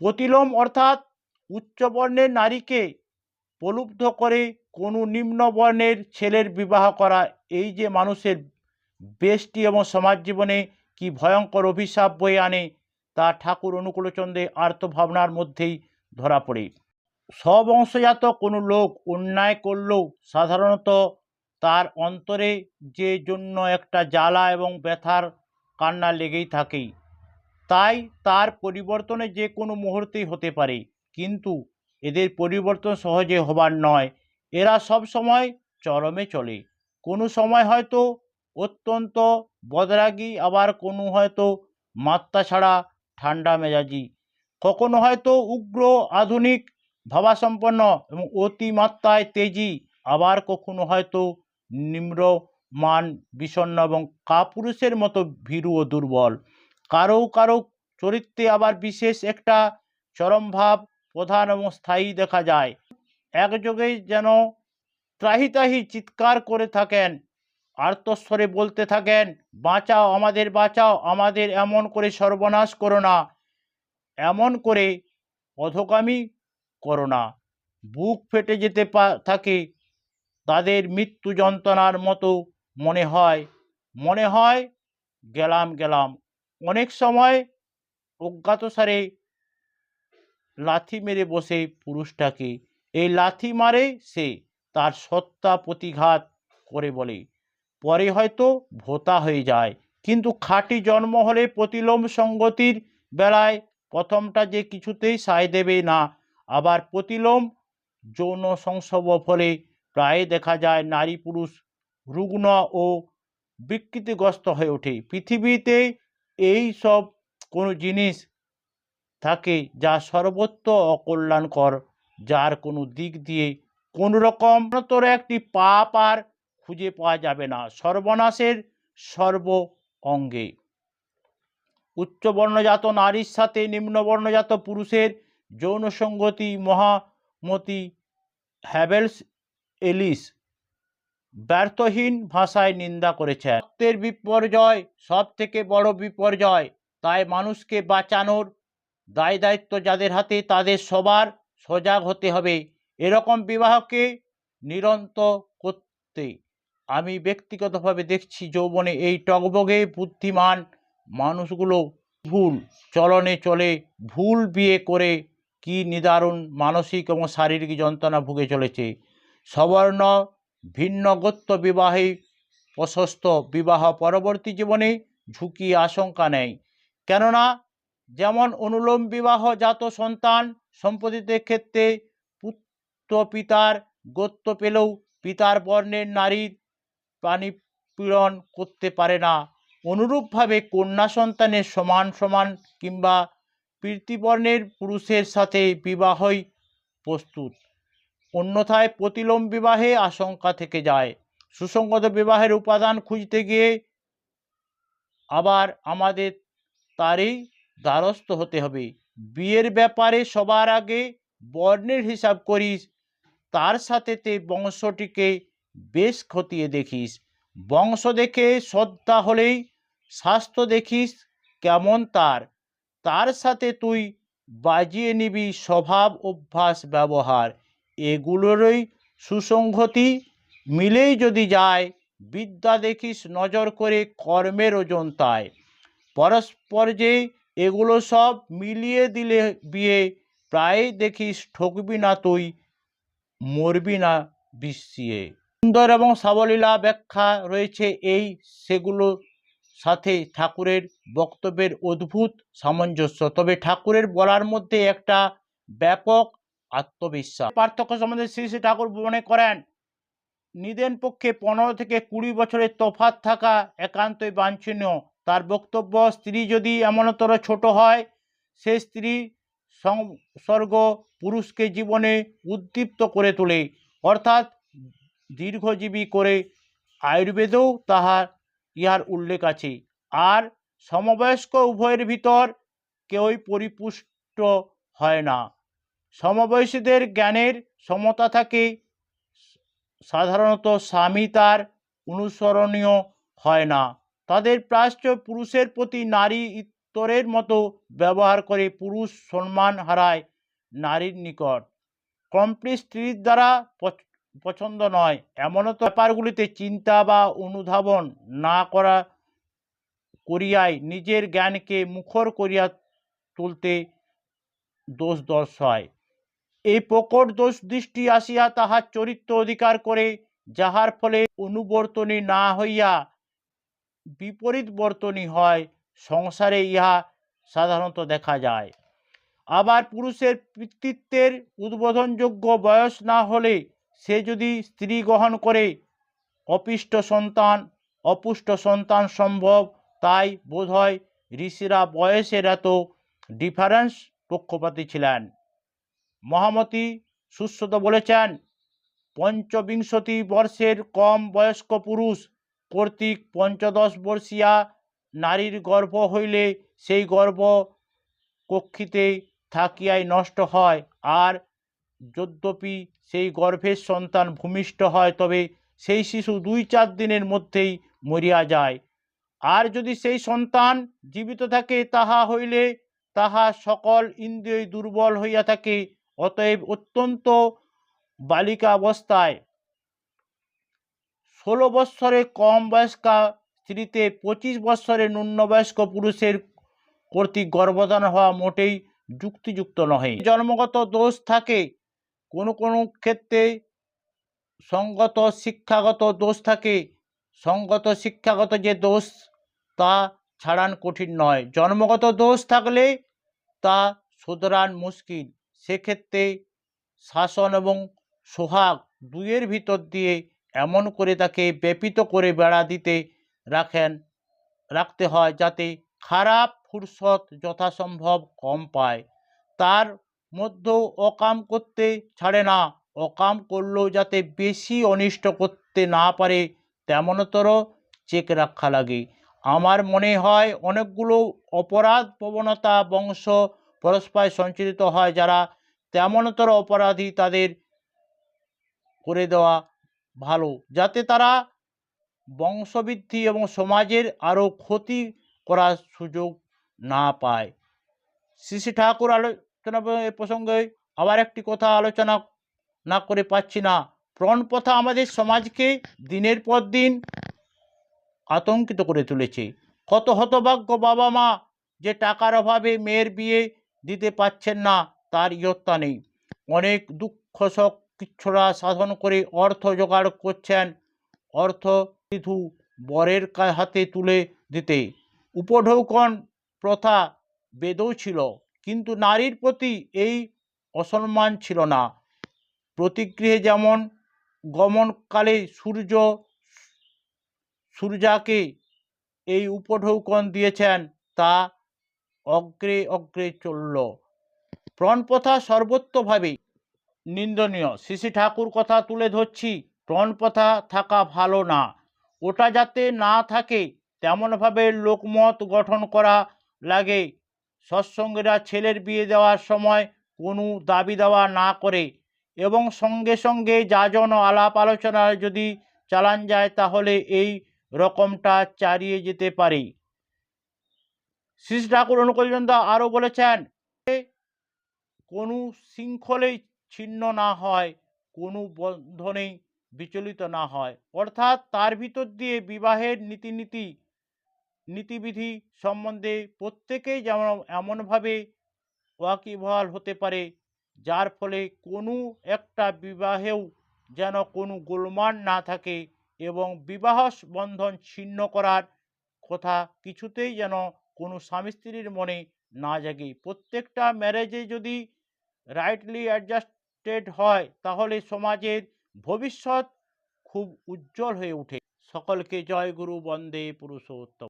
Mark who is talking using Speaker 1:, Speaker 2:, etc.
Speaker 1: প্রতিলোম অর্থাৎ উচ্চবর্ণের নারীকে প্রলুব্ধ করে কোনো নিম্ন বর্ণের ছেলের বিবাহ করা, এই যে মানুষের বেষ্টি এবং সমাজ জীবনে কি ভয়ঙ্কর অভিশাপ বয়ে আনে, তা ঠাকুর অনুকূলচন্দ্রের আর্তভাবনার মধ্যেই ধরা পড়ে। স্ববংশজাত কোনো লোক অন্যায় করলেও সাধারণত তার অন্তরে যে জন্য একটা জ্বালা এবং ব্যথার কান্না লেগেই থাকেই। তাই তার পরিবর্তনে যে কোনো মুহূর্তেই হতে পারে। কিন্তু এদের পরিবর্তন সহজে হবার নয়। এরা সব সময় চরমে চলে। কোনো সময় হয়তো অত্যন্ত বদরাগী, আবার কোনো হয়তো মাত্রা ছাড়া ঠান্ডা মেজাজি। কখনো হয়তো উগ্র, আধুনিক, ভাবাসম্পন্ন এবং অতিমাত্রায় তেজি। আবার কখনো হয়তো নিম্নমান, বিষণ্ণ এবং কাপুরুষের মতো ভীরু ও দুর্বল। কারও কারও চরিত্রে আবার বিশেষ একটা চরমভাব প্রধান এবং স্থায়ী দেখা যায়। একযোগেই যেন ত্রাহি ত্রাহি চিৎকার করে থাকেন, আর্তস্বরে বলতে থাকেন, বাঁচাও আমাদের বাঁচাও, আমাদের এমন করে সর্বনাশ করো না, এমন করে অধোগামী করো না। বুক ফেটে যেতে থাকে তাদের মৃত্যু যন্ত্রণার মতো মনে হয়। মনে হয়, গেলাম গেলাম। অনেক সময় অজ্ঞাতসারে লাথি মেরে বসে পুরুষটাকে। এই লাথি মারে সে, তার সত্তা প্রতিঘাত করে বলে। পরে হয়তো ভোতা হয়ে যায়। কিন্তু খাঁটি জন্ম হলে প্রতিলোম সঙ্গতির বেলায় প্রথমটা যে কিছুতেই সায় দেবে না, আবার প্রতিলোম যৌন সংসব ফলে প্রায় দেখা যায় নারী পুরুষ রুগ্ন ও বিকৃতিগ্রস্ত হয়ে ওঠে। পৃথিবীতে এই সব কোনো জিনিস থাকে যা সর্বত্র অকল্যাণকর, যার কোনো দিক দিয়ে কোনো রকম তোর একটি পাপ আর খুঁজে পাওয়া যাবে না। সর্বনাশের সর্ব অঙ্গে। উচ্চবর্ণজাত নারীর সাথে নিম্নবর্ণজাত পুরুষের যৌন সঙ্গতি মহামতি হ্যাভেলস এলিস ব্যর্থহীন ভাষায় নিন্দা করেছে রক্তের বিপর্যয় সব থেকে বড় বিপর্যয়। তাই মানুষকে বাঁচানোর দায় দায়িত্ব যাদের হাতে, তাদের সবার সজাগ হতে হবে। এরকম বিবাহকে নিরন্ত করতে আমি ব্যক্তিগতভাবে দেখছি যৌবনে এই টগবগে বুদ্ধিমান মানুষগুলো ভুল চলনে চলে, ভুল বিয়ে করে কি নিদারুণ মানসিক এবং শারীরিক যন্ত্রণা ভুগে চলেছে। সবর্ণ ভিন্ন গোত্র বিবাহে প্রশস্ত বিবাহ পরবর্তী জীবনে ঝুঁকি আশঙ্কা নেই। কেননা, যেমন অনুলোম বিবাহ জাত সন্তান সম্পত্তিদের ক্ষেত্রে পুত্র পিতার গোত্র পেলেও পিতার বর্ণের নারীর প্রাণীপীড়ন করতে পারে না। অনুরূপভাবে কন্যা সন্তানের সমান সমান কিংবা প্রীতিবর্ণের পুরুষের সাথে বিবাহই প্রস্তুত। অন্যথায় প্রতিলোম বিবাহে আশঙ্কা থেকে যায়। সুসংগত বিবাহের উপাদান খুঁজতে গিয়ে আবার আমাদের তারই দ্বারস্থ হতে হবে। বিয়ের ব্যাপারে সবার আগে বর্ণের হিসাব করিস, তার সাথেতে বংশটিকে বেশ খতিয়ে দেখিস। বংশ দেখে শ্রদ্ধা হলেই স্বাস্থ্য দেখিস কেমন তার। তার সাথে তুই বাজিয়ে নিবি স্বভাব, অভ্যাস, ব্যবহার। এগুলোরই সুসংহতি মিলেই যদি যায়, বিদ্যা দেখিস নজর করে কর্মের ওজন তাই। পরস্পর যে এগুলো সব মিলিয়ে দিলে বিয়ে প্রায় দেখিস ঠকবি না তুই, মরবি না বিশ্বিয়ে সুন্দর এবং সাবলীলা ব্যাখ্যা রয়েছে এই সেগুলো সাথে ঠাকুরের বক্তব্যের অদ্ভুত সামঞ্জস্য। তবে ঠাকুরের বলার মধ্যে একটা ব্যাপক আত্মবিশ্বাস। পার্থক্য সম্বন্ধে শ্রী শ্রী ঠাকুর মনে করেন, নিদেন পক্ষে পনেরো থেকে কুড়ি বছরের তফাত থাকা একান্তই বাঞ্ছনীয়। তার বক্তব্য, স্ত্রী যদি এমনতর ছোট হয়, সে স্ত্রী সংসর্গ পুরুষকে জীবনে উদ্দীপ্ত করে তোলে। অর্থাৎ দীর্ঘজীবী করে আয়ুর্বেদেও তাহার, ইহার উল্লেখ আছে। আর সমবয়স্ক উভয়ের ভিতর কেউই পরিপুষ্ট হয় না। সমবয়সীদের জ্ঞানের সমতা থাকে। সাধারণত স্বামী তার অনুসরণীয় হয় না। তাদের প্রাশ্চ পুরুষের প্রতি নারী ইত্য ইতরের মতো ব্যবহার করে পুরুষ সম্মান হারায় নারীর নিকট। কমপ্লিট স্ত্রীর দ্বারা পছ- পছন্দ নয়। এমনও তো ব্যাপারগুলিতে চিন্তা বা অনুধাবন না করা, করিয়াই নিজের জ্ঞানকে মুখর করিয়া তুলতে দোষ দর্শায়। এই প্রকট দোষ দৃষ্টি আসিয়া তাহার চরিত্র অধিকার করে, যাহার ফলে অনুবর্তনী না হইয়া বিপরীত বর্তনী হয়, সংসারে ইহা সাধারণত দেখা যায়। আবার পুরুষের পিতৃত্বের উদ্বোধনযোগ্য বয়স না হলে সে যদি স্ত্রী গ্রহণ করে, অপিষ্ট সন্তান, অপুষ্ট সন্তান সম্ভব, তাই বোধহয় ঋষিরা বয়সের এত ডিফারেন্স পক্ষপাতী ছিলেন। মহামতি সুশ্রুত বলেছেন, পঞ্চবিংশতি বর্ষের কম বয়স্ক পুরুষ কর্তৃক পঞ্চদশ বর্ষীয়া নারীর গর্ভ হইলে সেই গর্ভ কক্ষিতে থাকিয়াই নষ্ট হয় আর যদ্যপি সেই গর্ভের সন্তান ভূমিষ্ঠ হয় তবে সেই শিশু দুই চার দিনের মধ্যেই মরিয়া যায়। আর যদি সেই সন্তান জীবিত থাকে, তাহা হইলে তাহা সকল ইন্দ্রিয় দুর্বল হইয়া থাকে অতএব অত্যন্ত বালিকা অবস্থায় ষোলো বৎসরে কম বয়স্কা স্ত্রীতে পঁচিশ বৎসরে ন্যূনবয়স্ক পুরুষের কর্তৃক গর্ভধান হওয়া মোটেই যুক্তিযুক্ত নহে। জন্মগত দোষ থাকে, কোনো কোনো ক্ষেত্রে সঙ্গত শিক্ষাগত দোষ থাকে, সঙ্গত শিক্ষাগত যে দোষ তা ছাড়ান কঠিন নয়। জন্মগত দোষ থাকলে তা শোধরান মুশকিল। সেক্ষেত্রে শাসন এবং সোহাগ দুইয়ের ভিতর দিয়ে এমন করে তাকে ব্যাপিত করে বেড়া দিতে রাখেন, রাখতে হয় যাতে খারাপ ফুরসত যথাসম্ভব কম পায়। তার মধ্যেও অকাম করতে ছাড়ে না, অকাম করলেও যাতে বেশি অনিষ্ট করতে না পারে তেমনতর চেক রাখা লাগে। আমার মনে হয় অনেকগুলো অপরাধ প্রবণতা বংশ পরস্পর সঞ্চালিত হয়, যারা তেমনতর অপরাধী তাদের করে দেওয়া ভালো, যাতে তারা বংশবৃদ্ধি এবং সমাজের আরও ক্ষতি করার সুযোগ না পায়। শ্রী ঠাকুর আলোচনা এ প্রসঙ্গে আবার একটি কথা আলোচনা না করে পাচ্ছি না। প্রণপ্রথা আমাদের সমাজকে দিনের পর দিন আতঙ্কিত করে তুলেছে। কত হতভাগ্য বাবা মা যে টাকার অভাবে মেয়ের বিয়ে দিতে পাচ্ছেন না, তার ইয়ত্তা নেই। অনেক দুঃখ শোক কিচ্ছুরা সাধন করে অর্থ জোগাড় করছেন। অর্থ শুধু বরের হাতে তুলে দিতে। উপঢৌকন প্রথা বেদও ছিল, কিন্তু নারীর প্রতি এই অসম্মান ছিল না। প্রতিগৃহে যেমন গমনকালে সূর্য সূর্যাকে এই উপঢৌকন দিয়েছেন, তা অগ্রে অগ্রে চলল। প্রণপ্রথা সর্বত্রভাবে নিন্দনীয় শ্রী ঠাকুর কথা তুলে ধরছি প্রণপ্রথা থাকা ভালো না। ওটা যাতে না থাকে, তেমনভাবে লোকমত গঠন করা লাগে। সৎসঙ্গীরা ছেলের বিয়ে দেওয়ার সময় কোনো দাবি দেওয়া না করে এবং সঙ্গে সঙ্গে যাজন ও আলাপ আলোচনা যদি চালান যায়, তাহলে এই রকমটা চালিয়ে যেতে পারে। শ্রী ঠাকুর অনুকূলচন্দ্র আরও বলেছেন কোনো শৃঙ্খলেই ছিন্ন না হয়, কোনো বন্ধনেই বিচলিত না হয়। অর্থাৎ তার ভিতর দিয়ে বিবাহের নীতিনীতি, নীতিবিধি সম্বন্ধে প্রত্যেকেই যেমন এমনভাবে ওয়াকিবহাল হতে পারে, যার ফলে কোনো একটা বিবাহেও যেন কোনো গোলমাল না থাকে এবং বিবাহ বন্ধন ছিন্ন করার কথা কিছুতেই যেন কোনো স্বামী স্ত্রীর মনে না জাগে। প্রত্যেকটা ম্যারেজে যদি রাইটলি অ্যাডজাস্টেড হয়, তাহলে সমাজের ভবিষ্যৎ খুব উজ্জ্বল হয়ে ওঠে। সকলকে জয় গুরু বন্দে পুরুষোত্তম।